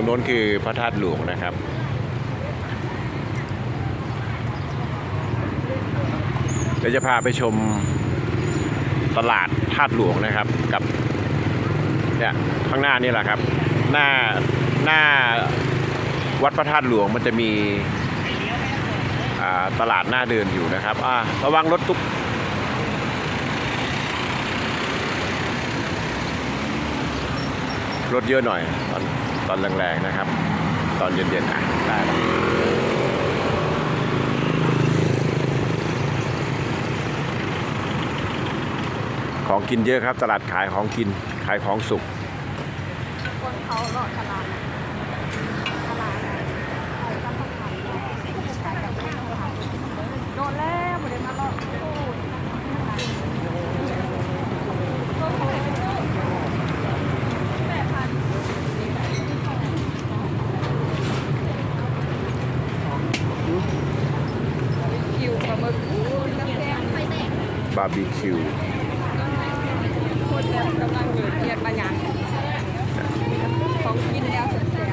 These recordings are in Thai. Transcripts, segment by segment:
รงโน้นคือพระธาตุหลวงนะครับ เดี๋ยวจะพาไปชมตลาดธาตุหลวงนะครับกับเนี่ยข้างหน้านี่แหละครับ หน้าหน้าวัดพระธาตุหลวงมันจะมีตลาดหน้าเดินอยู่นะครับอ่าระวังรถตุ๊กรถเยอะหน่อยตอน ตอนแรงๆนะครับ ตอนเย็นๆอะได้ของกินเยอะครับ ตลาดขายของกินขายของสุกคนเขาเลาะตลาดตลาดโดนแล้วไม่ได้มาเลาะโอ้ยแปดพันคิวปลาหมึกอู้ยน้ำแข็งไฟแดง บาร์บีคิวคนแบบกำลังเดือดเดือดมาอย่างของกินแล้วเสีย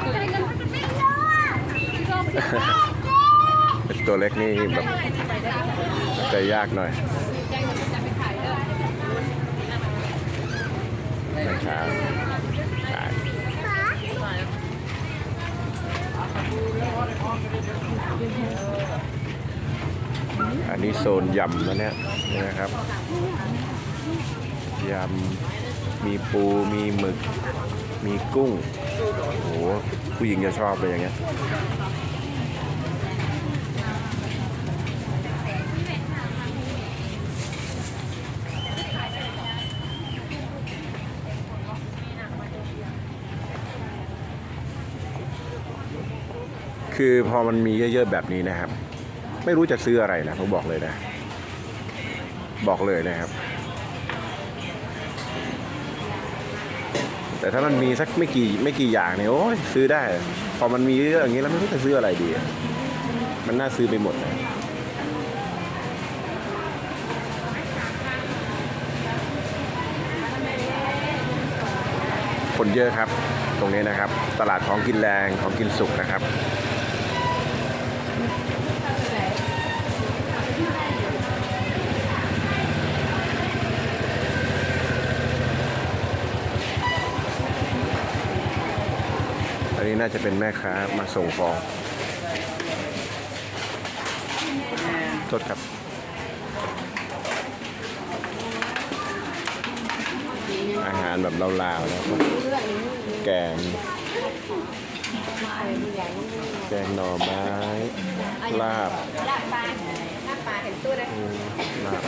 คือเป็นตัวเล็กนี่แบบใจยากหน่อยนะครับได้ อันนี้โซนยำนะเนี่ยนี่นะครับยำมีปูมีหมึก มีกุ้งโอ้โหผู้หญิงจะชอบเลยอย่างเงี้ยคือพอมันมีเยอะๆแบบนี้นะครับ ไม่รู้จะซื้ออะไรนะผมบอกเลยนะ บอกเลยนะครับ แต่ถ้ามันมีสักไม่กี่ไม่กี่อย่างเนี่ยโอ้ยซื้อได้ พอมันมีเยอะอย่างนี้แล้วไม่รู้จะซื้ออะไรดีมันน่าซื้อไปหมดนะคนเยอะครับ ตรงนี้นะครับ ตลาดของกินแรงของกินสุกนะครับ นนี้น่าจะเป็นแม่ค้ามาส่งของโทษครับอาหารแบบลาวๆแล้วก็แกง แกงหน่อไม้ ลาบ ลาบปลาลาบปลาเห็นตัวเลยอืมลาบ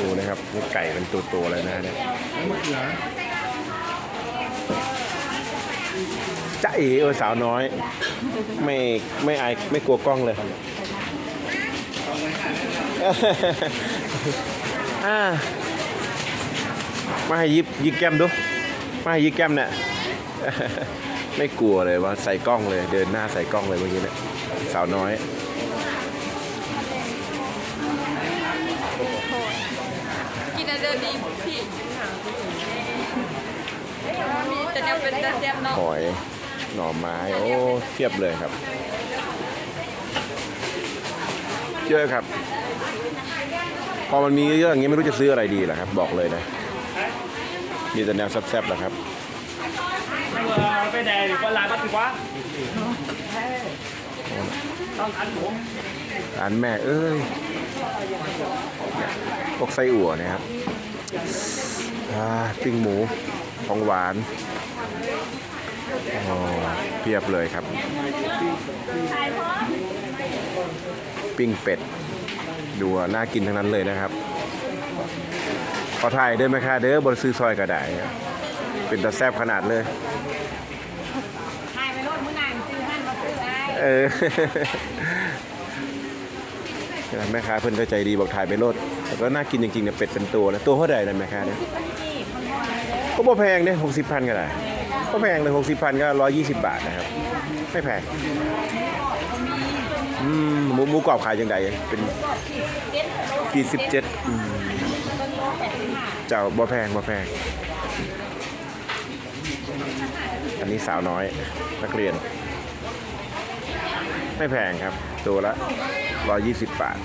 ดูนะครับนี่ไก่เป็นตัวๆเลยนะเนี่ยจ้าเอ๋เออสาวน้อย ไม่ไม่อายไม่กลัวกล้องเลยมาให้ยิบยิบแก้มดู มาให้ยิบแก้มเนี่ย ไม่กลัวเลยว่าใส่กล้องเลย เดินหน้าใส่กล้องเลยเมื่อกี้เนี่ยสาวน้อย กินอะไรดีพี่มีแต่เนี่ยเป็นแต่แซ่บเนาะหอยหน่อไม้โอ้เทียบเลยครับเยอะครับ พอมันมีเยอะๆอย่างนี้ไม่รู้จะซื้ออะไรดีหรอครับ บอกเลยนะมีแต่แนวแซ่บๆนะครับ ไปแดงหรือว่าลายบัตรวะต้องอันผมร้านแม่เอ้ยพวกไส้อั่วเนะครับอ่าปิ้งหมูของหวานอ๋อเพียบเลยครับ ปิ้งเป็ด ดูน่ากินทั้งนั้นเลยนะครับขอถ่ายเด้อไหมคะเด้อบนซื้อซอยกระไดเป็นตะแซบขนาดเลย ถ่ายไปรถมื้อนานซื้อหั่นมาซื้อไอ้ เออแม่ค้าเพิ่นก็ใจดีบอกถ่ายไปโลดแต่ก็น่ากินจริงๆเนี่ยเป็ดเป็นตัวนะตัวเท่าไหร่นะแม่ค้าเนี่ยก็บ่แพงเนี่ยหกสิบพันก็ได้เก็แพงเลยหกสิบพันก็ร้อยยี่สิบบาทนะครับ ไม่แพงอืมหมูหมูกรอบขายยังไงเป็นขีดสิบเจ็ดเจ้าบ่แพงบ่แพง อันนี้สาวน้อยนักเรียน ไม่แพงครับ ตัวละ 120 บาท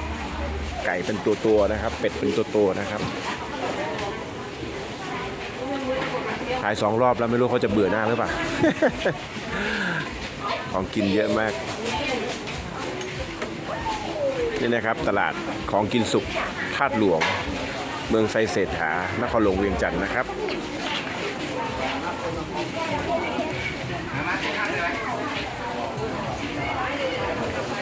ไก่เป็นตัวตัวนะครับ เป็ดเป็นตัวตัวนะครับ ขายสองรอบแล้วไม่รู้เขาจะเบื่อหน้าหรือเปล่า ของกินเยอะมาก นี่นะครับตลาดของกินสุกธาตุหลวง เมืองไซเศรษฐานครหลวงเวียงจันทร์นะครับ